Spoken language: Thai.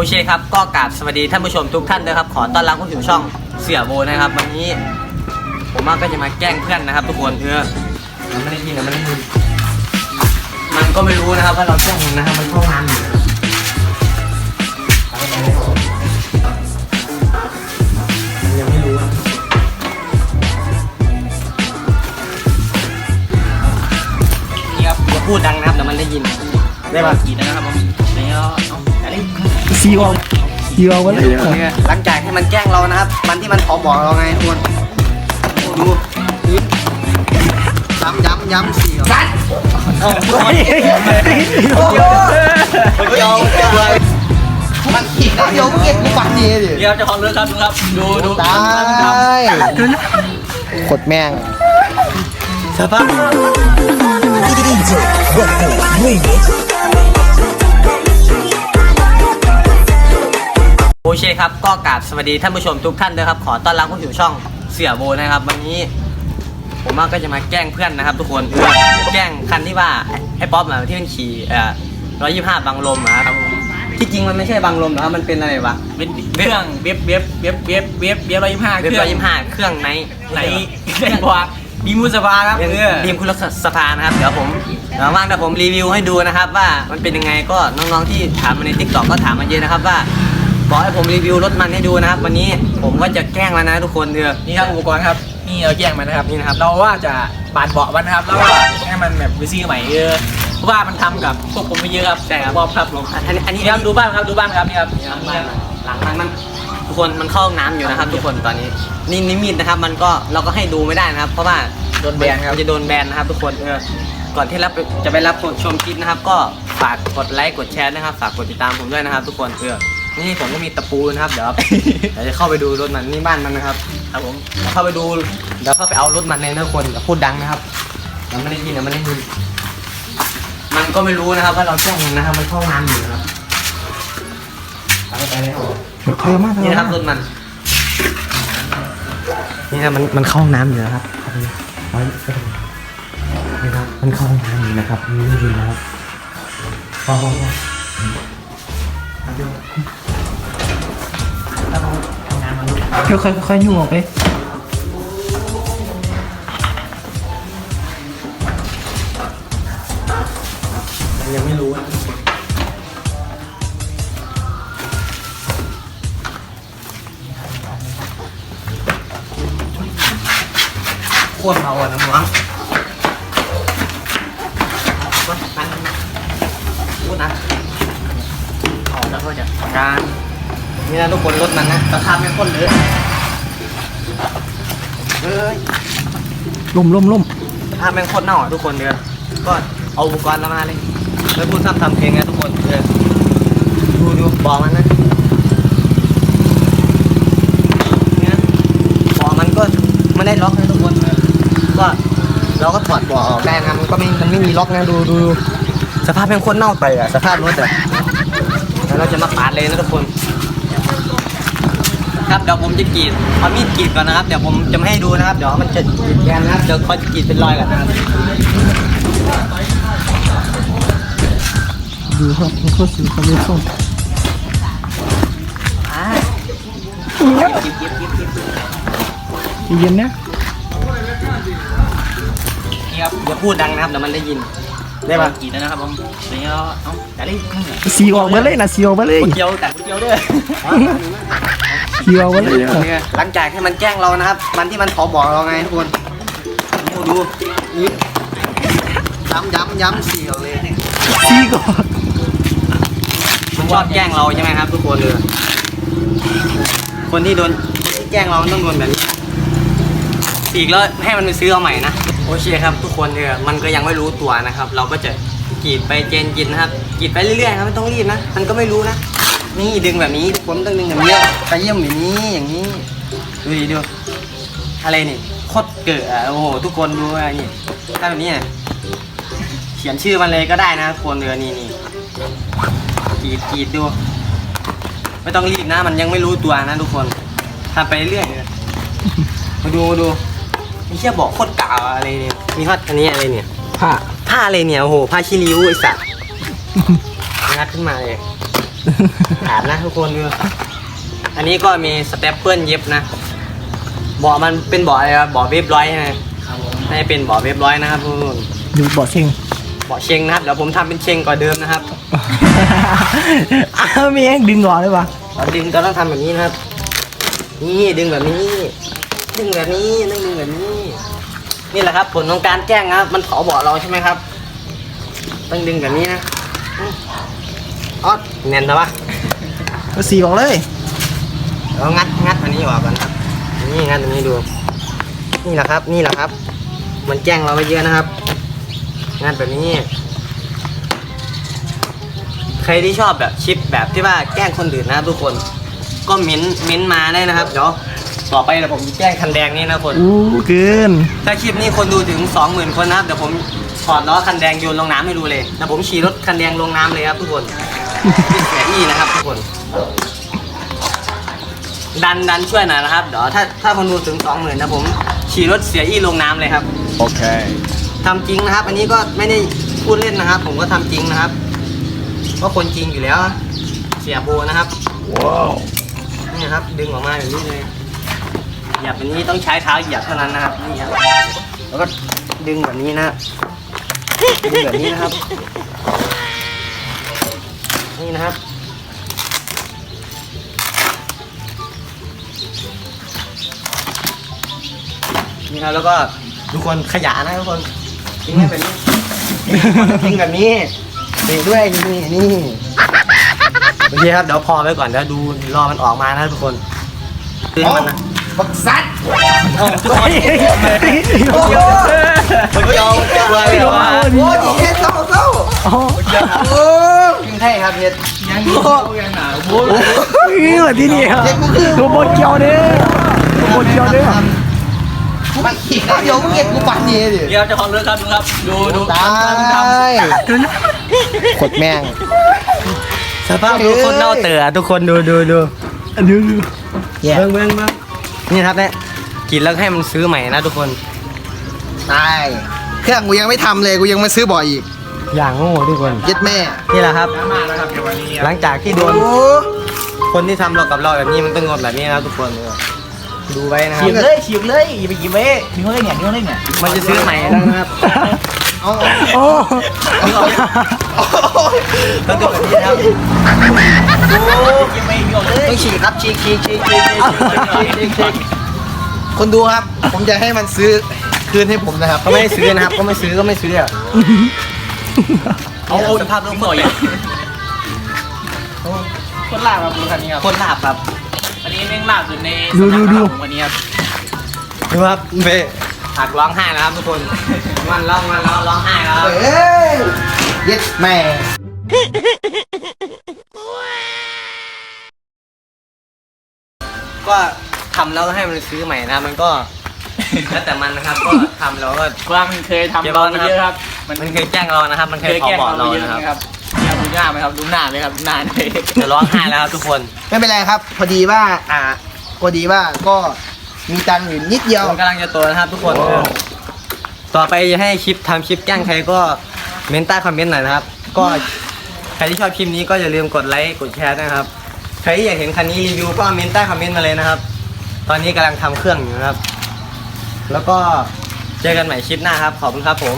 โอเคครับก็กราบสวัสดีท่านผู้ชมทุกท่านด้วยครับ ขอต้อนรับเข้าสู่ช่องเสี่ยโบนะครับ วันนี้ ผมว่าก็จะมาแกล้งเพื่อนนะครับ ทุกคนเออมันไม่ได้ยินนะมันไม่ได้ยินมันก็ไม่รู้นะครับว่าเราแกล้งมันนะครับมันเข้างานอยู่นะครับมันยังไม่รู้นะนี่ครับอย่าพูดดังนะครับเดี๋ยวมันได้ยินได้ป่ะกี่นะครับผม ซีออกซีออกมาเลยหลังจากที่มันแกล้งเรานะครับ มันที่มันขอบอกเราไงทุกคนดูย้ำย้ำย้ำสี่สัตว์โอ้โหเดี๋ยวเดี๋ยวมันขีดเดี๋ยวเก็บกูปักดีดิเดี๋ยวเจ้าของเรื่องครับดูครับ ดูดูตายกดแม่งสภาพ โอเคครับก็กราบสวัสดีท่านผู้ชมทุกท่านด้วยครับ ขอต้อนรับเข้าสู่ช่องเสี่ยโบนะครับ วันนี้ ผมว่าก็จะมาแกล้งเพื่อนนะครับ ทุกคนคือแกล้งคันที่ว่าไอ้ป๊อปอะที่มันขี่เอ่อร้อยยี่ห้าบังลมอะครับที่จริงมันไม่ใช่บังลมนะครับมันเป็นอะไรวะเป็นเครื่องเว็บเว็บเว็บเว็บเว็บเว็บร้อยยี่ห้าเคเว็บรื่องร้อยยี่ห้าเครื่องไหนไหนเครื่องกว่าดีมูสภาครับเป็นเออทีมคุณรักสภานะครับเดี๋ยวผมเดี๋ยวว่างเดี๋ยวผมรีวิวให้ดูนะครับ ว่ามันเป็นยังไงก็น้องๆที่ถามมาในทิกตอกก็ถามมาเยอะนะครับว่า บอกให้ผมรีวิวรถมันให้ดูนะครับ วันนี้ผมก็จะแกล้งแล้วนะทุกคนเออนี่ครับอุปกรณ์ครับนี่เราแยกมันนะครับนี่นะครับ เราว่าจะบานเบาะมันนะครับแล้วก็ให้มันแบบไปซื้อใหม่เออเพราะว่ามันทำกับพวกผมไปเยอะครับใช่ครับบอบครับผมอันนี้อันนี้นี่ครับดูบ้านครับดูบ้านครับนี่ครับนี่หคลัรับงมันหลังมันมันทุกคนมันเข้าห้องน้ำอยู่นะครับ ทุกคนตอนนี้นี่นิมิตนะครับ มันก็เราก็ให้ดูไม่ได้นะครับ เพราะว่า โดนแบนครับมันจะโดนแบนนะครับ ทุกคนเออก่อนที่รับจะไปรับชมคลิปนะครับ ก็ฝากกดไลค์กดแชร์นะครับ ฝากกดติดตามผมด้วยนะครับ ทุกคนเออ นี่ผมก็มีตะปูนะครับเดี๋ยวเดี๋ยวจะเข้าไปดูรถมันนี่บ้านมันนะครับครับผมเดี๋ยวเข้าไปดูเดี๋ยวเข้าไปเอารถมันเลยนะทุกคนอย่าพูดดังนะครับเดี๋ยวมันไม่ได้ยินเดี๋ยวมันไม่ได้ยินมันก็ไม่รู้นะครับว่าเราแกล้งมันนะครับ มันเข้างานอยู่นะครับไปไปเลยครับเธอมากเธนี่อนะครับรถมัน นี่นะมันมันเข้าห้องน้ำอยู่นะครับเอาไปเอาไปนี่ครับมันเข้าห้องน้ำอยู่นะครับนี่ไม่ดีนะครับพอพอพอ เอาดูแล้วเขาทำงานมันเธอค่อยค่อยยุ่งออกไปมันยังไม่รู้นะโคตรเมาอะน้องๆก็นั่งพูดนะออกแล้ว ก็จะการนี่นะทุกคนรถมันนะสภาพไม่ค่อยเลอะเฮ้ยล่มล่มล่มสภาพแม่งโคตรเน่าอะทุกคนเดือนก็เอาอุปกรณ์เรามาเลยแล้วพูดซ้ำทำเพลงนะทุกคนเดือนดูดูบอกมันนะเนี่ยบอกมันก็ไม่ได้ล็อกนะทุกคนก็เราก็ถอดเบอกออกได้นะมันก็ไม่มันไม่มีล็อกนะดูดูดูสภาพแม่งโคตรเน่าไปอะสภาพรถอะแล้ว เราจะมาปาดเลยนะทุกคน ครับเดี๋ยวผมจะกรีดเอามีดกรีดก่อนนะครับเดี๋ยวผมจะไม่ให้ดูนะครับ เดี๋ยวมันจะกรีดแกนนะครับเดี๋ยวเขาจะกรีดเป็นรอยก่อนนะครับดูครับมันโคตรสีเขาเลยส้มอ่าใจเย็นนะนี่ครับอย่าพูดดังนะครับเดี๋ยวมันได้ยิน ได้ปะกี่แล้วนะครับผมเดี๋ยวเอาแต่ได้ซีออกมาเลยนะซีออกมาเลยเกียวแต่เกียวด้วยซีออกมาเลยหลังจากที่มันแกล้งเรานะครับ มันที่มันขอบอกเราไงทุกคนดูดูนี่ย้ำย้ำย้ำสี่เราเลยเนี่ยซีก่อนมันชอบแกล้งเราใช่ไหมครับ ทุกคนเลยคนที่โดนที่แกล้งเราต้องโดนแบบนี้อีกแล้วให้มันไปซื้อเอาใหม่นะ โอเคครับทุกคนเออมันก็ยังไม่รู้ตัวนะครับ เราก็จะกรีดไปเจนจินนะครับกรีดไปเรื่อยๆครับไม่ต้องรีบนะ มันก็ไม่รู้นะ นี่ดึงแบบนี้ทุกคนต้องดึงแบบนี้ไปเยี่ยมแบบนี้อย่างนี้ดูดิดูอะไรนี่โคตรเก๋อโอ้โหทุกคนดูอะไรนี่ถ้าแบบนี้เขียนชื่อมันเลยก็ได้นะทุกคนเรือนี่นี่กรีดกรีดดู ไม่ต้องรีบนะ มันยังไม่รู้ตัวนะทุกคนทำไปเรื่อยมาดูมาดู มีเชี่ยบอกโคตรเก่าอะไรเนี่ย มีฮอตอันนี้อะไรเนี่ย ผ้า ผ้าอะไรเนี่ยโอ้โหผ้าชิริ้วไอ้สัตว์ งัดขึ้นมาเลยขาดนะทุกคนดูอันนี้ก็มีสเตปเปิลเย็บนะเบาะมันเป็นเบาะอะไรครับเบาะเว็บร้อยใช่ไหมครับผมให้เป็นเบาะเว็บร้อยนะครับทุกคนดูบอดเชิงเบาะเชงนะครับเดี๋ยวผมทำเป็นเชงกว่าเดิมนะครับอ้าวมีเองดึงก่อนเลยปะเราดึงก็ต้องทำแบบนี้นะครับ นี่ดึงแบบนี้ ดึงแบบนี้ต้องดึงแบบนี้ นี่แหละครับ ผลของการแกล้งนะครับมันเผาเบาะเราใช่ไหมครับต้องดึงแบบนี้นะอืมอ๋อแน่นนะวะก็สีออกเลยเรางัดงัดอันนี้ออกก่อนครับ นี่งัดอันนี้ดู นี่แหละครับ นี่แหละครับ มันแกล้งเราไปเยอะนะครับ งัดแบบนี้ ใครที่ชอบแบบชิปแบบที่ว่าแกล้งคนอื่นนะครับทุกคน ก็เม้นเม้นมาได้นะครับ เดี๋ยว ต่อไปเดี๋ยวผมจะแกล้งคันแดงนี่นะคน อู้เกิน ถ้าคลิปนี้คนดูถึง 20,000 คนนะครับเดี๋ยวผมถอดล้อคันแดงโยนลงน้ำให้ดูเลยเดี๋ยวผมขี่รถคันแดงลงน้ำเลยครับทุกคนเป็นเสียอี้นะครับทุกคน ดันดันช่วยหน่อยนะครับเดี๋ยวถ้าถ้าคนดูถึง 20,000นะผมขี่รถเสียอี้ลงน้ำเลยครับ โอเค ทำจริงนะครับ อันนี้ก็ไม่ได้พูดเล่นนะครับ ผมก็ทำจริงนะครับก็คนจริงอยู่แล้ว เสียโบนะครับว้าว นี่นะครับ ดึงออกมาแบบนี้เลย เหยียบแบบนี้ต้องใช้เท้าเหยียบเท่านั้นนะครับนี่ครับแล้วก็ดึงแบบนี้นะดึงแบบนี้นะครับ นี่นะครับนี่ครับแล้วก็ทุกคนขยะนะทุกคนทิ้งให้แบบนี้ทิ้งแบบนี้เตะด้วยนี่นี่โอเคครับเดี๋ยวพอไว้ก่อนเดี๋ยวดูรอมันออกมานะทุกคนคือมันนะ บักซัดโอ้โอ้โหคนยวตัวเลยเหรอวะโอ้โอ้ยเฮ็ดเข้าเข้าโอ้ยิงให้ครับเฮ็ดยังอยู่ยังหนาวโว้ยแหละที่นี่ครับตัวบดเกียวเด้อตัวบดเกียวเด้อมันขี่ข้าวเดี๋ยวมึงเก็บกูปั่นดีดิเดี๋ยวจะของเรื่องครับดูครับดูดูตายกดแม่งสภาพดูคนเน่าเต๋อทุกคนดูดูดูดูดูเบิ้งเบิ้งเบิ้ง นี่ครับเนี่ยกินแล้วให้มันซื้อใหม่นะทุกคนใช่เครื่องกูยังไม่ทำเลยกูยังมาซื้อบ่อยอีกอย่างโง่ทุกคนเย็ดแม่นี่แหละครับน้ำมาแล้วครับเดี๋ยววันนี้หลังจากที่โดน คนที่ทำเรากับเราแบบนี้มันต้องงดแบบนี้นะทุกคน ดูไว้นะครัฉีบกเลยฉีกเลยอย่าไปหยิบไว้ทิ้งไว้เนี่ยทิ้งไว้เนี่ยมันจะซื้อใหม่แล้วนะครับ เอาโอ้มันก็แบบนี้นะโอ้ยังไม่หยุดเลยต้องฉีกครับฉีกฉีกฉีกฉีกฉีกฉีกฉีกคนดูครับ ผมจะให้มันซื้อคืนให้ผมนะครับ ก็ไม่ซื้อนะครับ ก็ไม่ซื้อก็ไม่ซื้ออะเอาเอาสภาพลงเมื่อไหร่คนหลาบครับคันนี้ครับคนหลาบครับ อันนี้แม่งลาบสุดในดูดูดูวันนี้ครับดูครับเบ หักร้องไห้แล้วครับทุกคน มันร้องมันร้องร้องไห้แล้วครับเอ้ยเย็ดแม่ก็ทำแล้วให้มันซื้อใหม่นะมันก็แล้วแต่มันนะครับก็ทำแล้วก็ กวางมันเคยทำเรามาเยอะครับ มันมันเคยแกล้งเรานะครับ มันเคเคยยเผาแกล้งเบาะเราเรามาเยอะนะครับนะครับเนี่ยดูหน้าไหมครับดูหน้าเลยครับหน้าเลยจะร้องไห้แล้วครับทุกคน ไม่เป็นไรครับ พอดีว่าอ่าพอดีว่าก็ มีตังค์อยู่นิดเดียว ผมกำลังจะโตนะครับทุกคนต่อไปจะให้คลิปทำคลิปแกล้งใครก็เมนใต้คอมเมนต์หน่อยนะครับ ก็ใครที่ชอบคลิปนี้ก็อย่าลืมกดไลค์กดแชร์ด้วยนะครับ ใครที่อยากเห็นคันนี้รีวิวก็เมนใต้คอมเมนต์มาเลยนะครับ ตอนนี้กำลังทำเครื่องอยู่นะครับ แล้วก็เจอกันใหม่คลิปหน้าครับ ขอบคุณครับผม